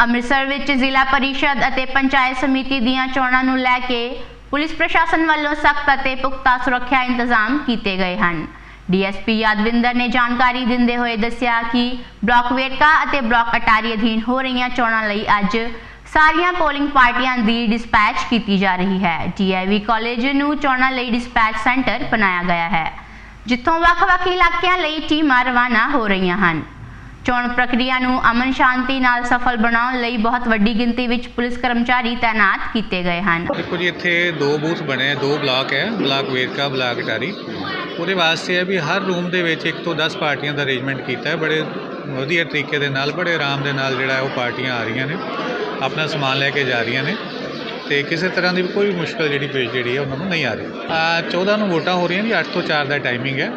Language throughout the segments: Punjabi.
ਅੰਮ੍ਰਿਤਸਰ ਵਿੱਚ ਜ਼ਿਲ੍ਹਾ ਪਰਿਸ਼ਦ ਅਤੇ ਪੰਚਾਇਤ ਸਮਿਤੀ ਦੀਆਂ ਚੋਣਾਂ ਨੂੰ ਲੈ ਕੇ ਪੁਲਿਸ ਪ੍ਰਸ਼ਾਸਨ ਵੱਲੋਂ ਸਖਤ ਅਤੇ ਪੁਖਤਾ ਸੁਰੱਖਿਆ ਇੰਤਜ਼ਾਮ ਕੀਤੇ ਗਏ ਹਨ। ਡੀਐਸਪੀ ਯਾਦਵਿੰਦਰ ਨੇ ਜਾਣਕਾਰੀ ਦਿੰਦੇ ਹੋਏ ਦੱਸਿਆ ਕਿ ਬਲਾਕ ਵੇਰਕਾ ਅਤੇ ਬਲਾਕ ਅਟਾਰੀ ਅਧੀਨ ਹੋ ਰਹੀਆਂ ਚੋਣਾਂ ਲਈ ਅੱਜ ਸਾਰੀਆਂ ਪੋਲਿੰਗ ਪਾਰਟੀਆਂ ਦੀ ਡਿਸਪੈਚ ਕੀਤੀ ਜਾ ਰਹੀ ਹੈ। ਡੀਆਈਵੀ ਕਾਲਜ ਨੂੰ ਚੋਣਾਂ ਲਈ ਡਿਸਪੈਚ ਸੈਂਟਰ ਬਣਾਇਆ ਗਿਆ ਹੈ, ਜਿੱਥੋਂ ਵੱਖ-ਵੱਖ ਇਲਾਕਿਆਂ ਲਈ ਟੀਮਾਂ ਰਵਾਨਾ ਹੋ ਰਹੀਆਂ ਹਨ। ਚੋਣ ਪ੍ਰਕਿਰਿਆ ਨੂੰ ਅਮਨ ਸ਼ਾਂਤੀ ਨਾਲ ਸਫਲ ਬਣਾਉਣ ਲਈ ਬਹੁਤ ਵੱਡੀ ਗਿਣਤੀ ਵਿੱਚ ਪੁਲਿਸ ਕਰਮਚਾਰੀ ਤਾਇਨਾਤ ਕੀਤੇ ਗਏ ਹਨ। ਦੇਖੋ ਜੀ, ਇੱਥੇ ਦੋ ਬੂਥ ਬਣੇ ਆ, ਦੋ ਬਲਾਕ ਹੈ, ਬਲਾਕ ਵੇਰਕਾ, ਬਲਾਕ ਅਟਾਰੀ। ਉਹਦੇ ਵਾਸਤੇ ਹੈ ਵੀ ਹਰ ਰੂਮ ਦੇ ਵਿੱਚ ਇੱਕ ਤੋਂ 10 ਪਾਰਟੀਆਂ ਦਾ ਅਰੇਂਜਮੈਂਟ ਕੀਤਾ ਹੈ। ਬੜੇ ਵਧੀਆ ਤਰੀਕੇ ਦੇ ਨਾਲ, ਬੜੇ ਆਰਾਮ ਦੇ ਨਾਲ ਜਿਹੜਾ ਉਹ ਪਾਰਟੀਆਂ ਆ ਰਹੀਆਂ ਨੇ, ਆਪਣਾ ਸਮਾਨ ਲੈ ਕੇ ਜਾ ਰਹੀਆਂ ਨੇ। ਤੇ ਕਿਸੇ ਤਰ੍ਹਾਂ ਦੀ ਕੋਈ ਮੁਸ਼ਕਲ ਜਿਹੜੀ ਪੇਸ਼ ਜਿਹੜੀ ਹੈ, ਉਹਨਾਂ ਨੂੰ ਨਹੀਂ ਆ ਰਹੀ। ਆ 14 ਨੂੰ ਵੋਟਾਂ ਹੋ ਰਹੀਆਂ ਜੀ 8 ਤੋਂ 4 ਦਾ ਟਾਈਮਿੰਗ ਹੈ।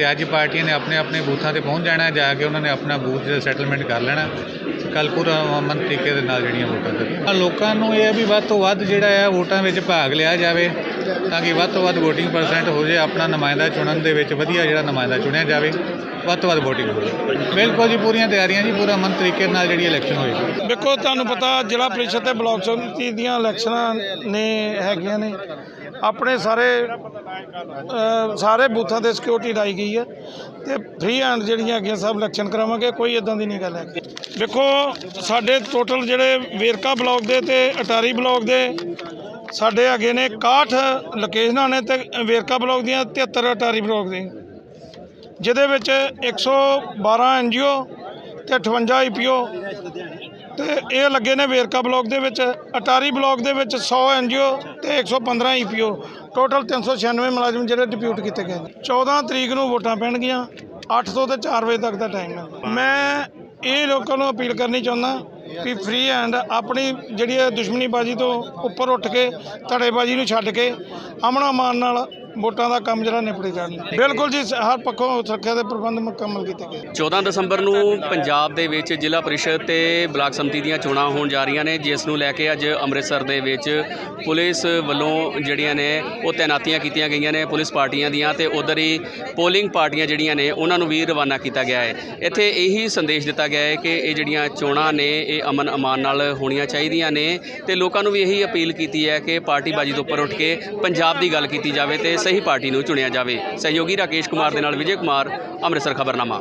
ਤੇ ਅੱਜ ਪਾਰਟੀਆਂ ਨੇ ਆਪਣੇ ਆਪਣੇ ਬੂਥਾਂ ਤੇ ਪਹੁੰਚ ਜਾਣਾ ਜਾ ਕੇ ਉਹਨਾਂ ਨੇ ਆਪਣਾ ਬੂਥ ਜਿਹੜਾ ਸੈਟਲਮੈਂਟ ਕਰ ਲੈਣਾ ਕੱਲ ਪੂਰਾ ਅਮਨ ਤਰੀਕੇ ਦੇ ਨਾਲ ਜਿਹੜੀਆਂ ਵੋਟਾਂ ਕਰਨੀਆਂ ਲੋਕਾਂ ਨੂੰ ਇਹ ਹੈ ਵੀ ਵੱਧ ਤੋਂ ਵੱਧ ਜਿਹੜਾ ਹੈ ਵੋਟਾਂ ਵਿੱਚ ਭਾਗ ਲਿਆ ਜਾਵੇ, ਤਾਂ ਕਿ ਵੱਧ ਤੋਂ ਵੱਧ VOTING ਪਰਸੈਂਟ ਹੋ ਜਾਏ ਆਪਣਾ ਨੁਮਾਇੰਦਾ ਚੁਣਨ ਦੇ ਵਿੱਚ ਵਧੀਆ ਜਿਹੜਾ ਨੁਮਾਇੰਦਾ ਚੁਣਿਆ ਜਾਵੇ, ਵੱਧ ਤੋਂ ਵੱਧ VOTING ਹੋਵੇ ਬਿਲਕੁਲ ਜੀ, ਪੂਰੀਆਂ ਤਿਆਰੀਆਂ ਜੀ, ਪੂਰਾ ਅਮਨ ਤਰੀਕੇ ਨਾਲ ਜਿਹੜੀ ਇਲੈਕਸ਼ਨ ਹੋਏਗੀ ਦੇਖੋ, ਤੁਹਾਨੂੰ ਪਤਾ ਜ਼ਿਲ੍ਹਾ ਪ੍ਰੀਸ਼ਦ ਤੇ ਬਲਾਕ ਸਮਿਤੀ ਦੀਆਂ ਇਲੈਕਸ਼ਨਾਂ ਨੇ ਹੈਗੀਆਂ ਨੇ। ਆਪਣੇ ਸਾਰੇ ਸਾਰੇ ਬੂਥਾਂ ਤੇ ਸਿਕਿਉਰਿਟੀ ਲਾਈ ਗਈ ਹੈ ਤੇ ਫ੍ਰੀ ਹੈਂਡ ਜਿਹੜੀਆਂ ਹੈਗੀਆਂ ਸਭ ਇਲੈਕਸ਼ਨ ਕਰਾਵਾਂਗੇ, ਕੋਈ ਇਦਾਂ ਦੀ ਨਹੀਂ ਗੱਲ ਹੈ ਦੇਖੋ, ਸਾਡੇ ਟੋਟਲ ਜਿਹੜੇ ਵੇਰਕਾ ਬਲਾਕ ਦੇ ਤੇ ਅਟਾਰੀ ਬਲਾਕ ਦੇ ਸਾਡੇ ਹੈਗੇ ਨੇ 61 ਲੋਕੇਸ਼ਨਾਂ ਨੇ ਤੇ ਵੇਰਕਾ ਬਲਾਕ ਦੀਆਂ 73 ਅਟਾਰੀ ਬਲਾਕ ਦੇ। ਜਿਹਦੇ ਵਿੱਚ 112 ਐਨਜੀਓ ਤੇ 58 ਆਈਪੀਓ ਤੇ ਇਹ ਲੱਗੇ ਨੇ ਵੇਰਕਾ ਬਲਾਕ ਦੇ ਵਿੱਚ, ਅਟਾਰੀ ਬਲਾਕ ਦੇ ਵਿੱਚ 100 ਐਨਜੀਓ ਤੇ 115 ਈਪੀਓ ਟੋਟਲ 396 ਮੁਲਾਜ਼ਮ ਜਿਹੜੇ ਡਿਪਿਊਟ ਕੀਤੇ ਗਏ ਨੇ। 14 ਤਰੀਕ ਨੂੰ ਵੋਟਾਂ ਪੈਣਗੀਆਂ 8 ਤੋਂ ਤੇ 4 ਵਜੇ ਤੱਕ ਦਾ ਟਾਈਮ ਹੈ। ਮੈਂ ਇਹ ਲੋਕਾਂ ਨੂੰ ਅਪੀਲ ਕਰਨੀ ਚਾਹੁੰਦਾ ਕਿ ਫ੍ਰੀ ਹੈਂਡ ਆਪਣੀ ਜਿਹੜੀ ਹੈ ਦੁਸ਼ਮਣੀਬਾਜ਼ੀ ਤੋਂ ਉੱਪਰ ਉੱਠ ਕੇ, ਧੜੇਬਾਜ਼ੀ ਨੂੰ ਛੱਡ ਕੇ ਅਮਨ ਅਮਾਨ ਨਾਲ ਵੋਟਾਂ ਦਾ ਕੰਮ ਜਿਹੜਾ ਨਿਪੜੇ ਜਾਣ ਬਿਲਕੁਲ ਜੀ, ਹਰ ਪੱਖੋਂ ਸੁਰੱਖਿਆ ਦੇ ਪ੍ਰਬੰਧ ਮੁਕੰਮਲ ਕੀਤੇ ਗਏ। 14 ਦਸੰਬਰ ਨੂੰ ਪੰਜਾਬ ਦੇ ਵਿੱਚ ਜ਼ਿਲ੍ਹਾ ਪਰਿਸ਼ਦ ਤੇ ਬਲਾਕ ਸੰਮਤੀ ਦੀਆਂ ਚੋਣਾਂ ਹੋਣ ਜਾ ਰਹੀਆਂ ਨੇ, ਜਿਸ ਨੂੰ ਲੈ ਕੇ ਅੱਜ ਅੰਮ੍ਰਿਤਸਰ ਦੇ ਵਿੱਚ ਪੁਲਿਸ ਵੱਲੋਂ ਜਿਹੜੀਆਂ ਨੇ, ਉਹ ਤੈਨਾਤੀਆਂ ਕੀਤੀਆਂ ਗਈਆਂ ਨੇ ਪੁਲਿਸ ਪਾਰਟੀਆਂ ਦੀਆਂ ਤੇ ਉਧਰ ਹੀ ਪੋਲਿੰਗ ਪਾਰਟੀਆਂ ਜਿਹੜੀਆਂ ਨੇ, ਉਹਨਾਂ ਨੂੰ ਵੀ ਰਵਾਨਾ ਕੀਤਾ ਗਿਆ ਹੈ। ਇੱਥੇ ਇਹੀ ਸੰਦੇਸ਼ ਦਿੱਤਾ ਗਿਆ ਹੈ ਕਿ ਇਹ ਜਿਹੜੀਆਂ ਚੋਣਾਂ ਨੇ, ਇਹ ਅਮਨ ਅਮਾਨ ਨਾਲ ਹੋਣੀਆਂ ਚਾਹੀਦੀਆਂ ਨੇ ਤੇ ਲੋਕਾਂ ਨੂੰ ਵੀ ਇਹੀ ਅਪੀਲ ਕੀਤੀ ਹੈ ਕਿ ਪਾਰਟੀਬਾਜ਼ੀ ਤੋਂ ਉੱਪਰ ਉੱਠ ਕੇ ਪੰਜਾਬ ਦੀ ਗੱਲ ਕੀਤੀ ਜਾਵੇ ਤੇ ਸਹੀ ਪਾਰਟੀ ਨੂੰ ਚੁਣਿਆ ਜਾਵੇ। ਸਹਿਯੋਗੀ ਰਾਕੇਸ਼ ਕੁਮਾਰ ਦੇ ਨਾਲ ਵਿਜੇ ਕੁਮਾਰ ਅੰਮ੍ਰਿਤਸਰ ਖਬਰਨਾਮਾ।